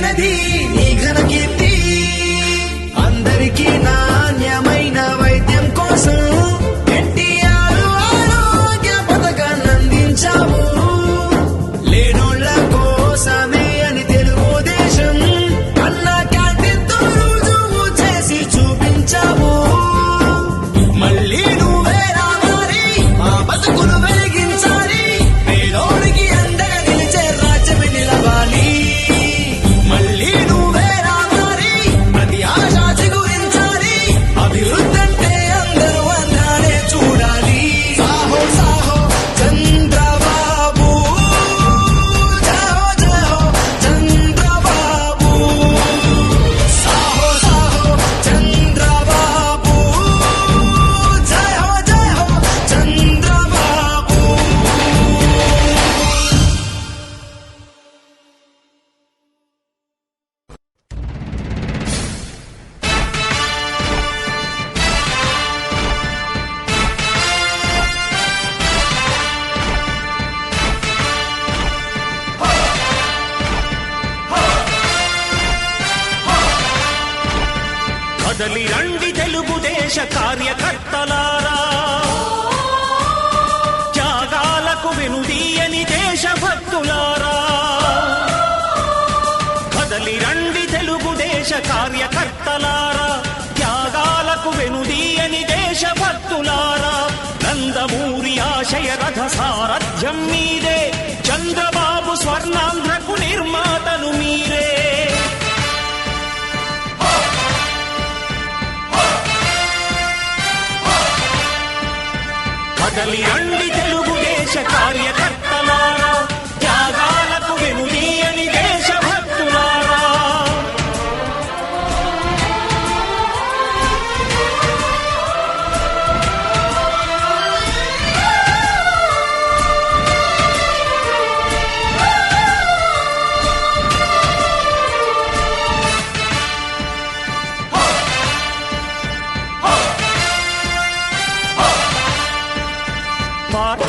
కలిగినది నీ ఘన కీర్తి కదలి రండి తెలుగుదేశ కార్యకర్తలారా. త్యాగాలకు వెనుదీయని దేశభక్తులారా. కదలి రండి తెలుగుదేశ కార్యకర్తల ಕಲಿಯಣ್ಣ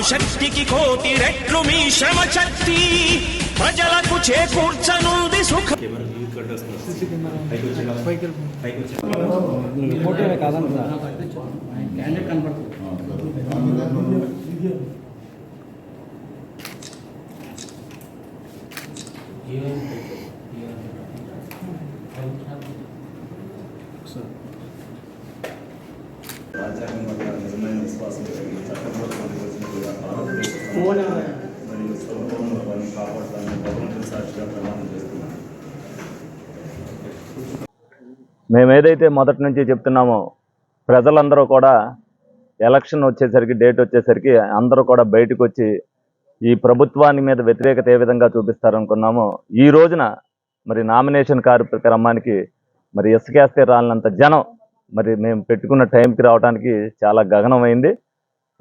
అణుశక్తికి కోటి రెట్లు మీ శ్రమ శక్తి ప్రజలకు చేకూర్చనుంది సుఖ ఫోటోనే కాదన్నా రాజ్యాంగం పట్ల నిజమైన విశ్వాసం కలిగి చట్టంలో పొందుపరిచిన సాక్షిగా ప్రమాణం చేస్తున్నాను మేము ఏదైతే మొదటి నుంచి చెప్తున్నామో ప్రజలందరూ కూడా ఎలక్షన్ వచ్చేసరికి డేట్ వచ్చేసరికి అందరూ కూడా బయటకు వచ్చి ఈ ప్రభుత్వాన్ని మీద వ్యతిరేకత ఏ విధంగా చూపిస్తారనుకున్నామో ఈ రోజున మరి నామినేషన్ కార్యక్రమానికి మరి ఎస్కేస్తే రాలినంత జనం మరి మేము పెట్టుకున్న టైంకి రావడానికి చాలా గగనమైంది.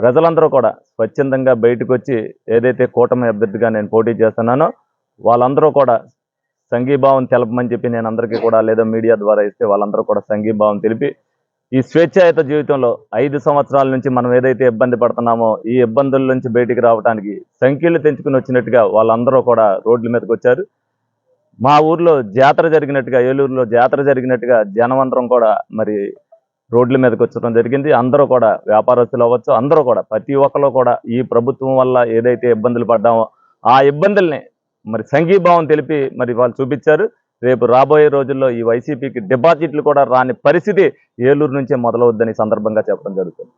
ప్రజలందరూ కూడా స్వచ్ఛందంగా బయటకు వచ్చి ఏదైతే కూటమి అభ్యర్థిగా నేను పోటీ చేస్తున్నానో వాళ్ళందరూ కూడా సంఘీభావం తెలపమని చెప్పి నేను అందరికీ కూడా లేదా మీడియా ద్వారా ఇస్తే వాళ్ళందరూ కూడా సంఘీభావం తెలిపి ఈ స్వేచ్ఛాయుత జీవితంలో ఐదు సంవత్సరాల నుంచి మనం ఏదైతే ఇబ్బంది పడుతున్నామో ఈ ఇబ్బందుల నుంచి బయటికి రావడానికి సంఖ్యలు తెంచుకుని వచ్చినట్టుగా వాళ్ళందరూ కూడా రోడ్ల మీదకి వచ్చారు. మా ఊర్లో జాతర జరిగినట్టుగా ఏలూరులో జాతర జరిగినట్టుగా జనవంతరం కూడా మరి రోడ్ల మీదకి వచ్చడం జరిగింది. అందరూ కూడా వ్యాపారస్తులు అవ్వచ్చు అందరూ కూడా ప్రతి ఒక్కరు కూడా ఈ ప్రభుత్వం వల్ల ఏదైతే ఇబ్బందులు పడ్డామో ఆ ఇబ్బందుల్ని మరి సంఘీభావం తెలిపి మరి వాళ్ళు చూపించారు. రేపు రాబోయే రోజుల్లో ఈ వైసీపీకి డిపాజిట్లు కూడా రాని పరిస్థితి ఏలూరు నుంచే మొదలవుద్దని సందర్భంగా చెప్పడం జరుగుతుంది.